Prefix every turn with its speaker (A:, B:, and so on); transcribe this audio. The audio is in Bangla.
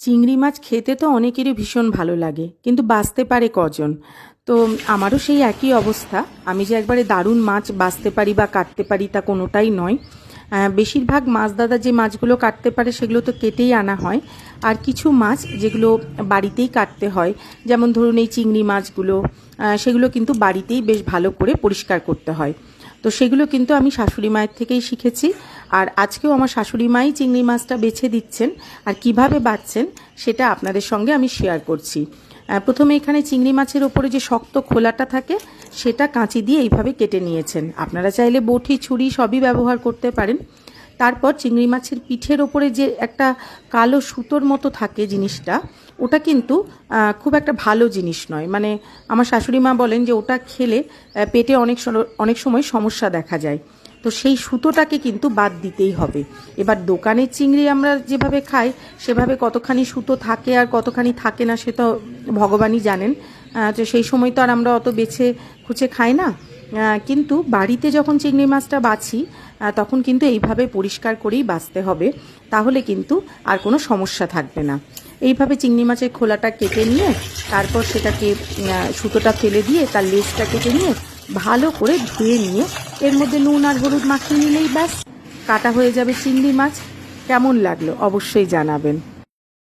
A: চিংড়ি মাছ খেতে তো অনেকেরই ভীষণ ভালো লাগে, কিন্তু বাঁচতে পারে কজন? তো আমারও সেই একই অবস্থা। আমি যে একবারে দারুণ মাছ বাঁচতে পারি বা কাটতে পারি তা কোনোটাই নয়। বেশিরভাগ মাছ দাদা যে মাছগুলো কাটতে পারে সেগুলো তো কেটেই আনা হয়। আর কিছু মাছ যেগুলো বাড়িতেই কাটতে হয়, যেমন ধরুন এই চিংড়ি মাছগুলো সেগুলো কিন্তু বাড়িতেই বেশ ভালো করে পরিষ্কার করতে হয়। তো সেগুলো কিন্তু আমি শাশুড়ি মায়ের থেকেই শিখেছি। আর আজকেও আমার শাশুড়ি মাই চিংড়ি মাছটা বেছে দিচ্ছেন আর কীভাবে বাঁচছেন সেটা আপনাদের সঙ্গে আমি শেয়ার করছি। প্রথমে এখানে চিংড়ি মাছের ওপরে যে শক্ত খোলাটা থাকে, সেটা কাঁচি দিয়ে এইভাবে কেটে নিয়েছেন। আপনারা চাইলে বটি, ছুরি সবই ব্যবহার করতে পারেন। তারপর চিংড়ি মাছের পিঠের ওপরে যে একটা কালো সুতোর মতো থাকে জিনিসটা, ওটা কিন্তু খুব একটা ভালো জিনিস নয়। মানে আমার শাশুড়ি মা বলেন যে ওটা খেলে পেটে অনেক অনেক সময় সমস্যা দেখা যায়। তো সেই সুতোটাকে কিন্তু বাদ দিতেই হবে। এবার দোকানের চিংড়ি আমরা যেভাবে খাই, সেভাবে কতখানি সুতো থাকে আর কতখানি থাকে না, সে তো ভগবানই জানেন। তো সেই সময় তো আর আমরা অত বেছে খুঁচে খাই না। কিন্তু বাড়িতে যখন চিংড়ি মাছটা বাছি তখন কিন্তু এইভাবে পরিষ্কার করেই বাছতে হবে। তাহলে কিন্তু আর কোনো সমস্যা থাকবে না। এইভাবে চিংড়ি মাছের খোলাটা কেটে নিয়ে, তারপর সেটাকে সুতোটা ফেলে দিয়ে তার লেজটা কেটে নিয়ে ভালো করে ধুয়ে নিয়ে, এর মধ্যে নুন আর হলুদ মাখিয়ে নিলেই ব্যাস। কাটা হয়ে যাবে চিংড়ি মাছ। কেমন লাগল অবশ্যই জানাবেন।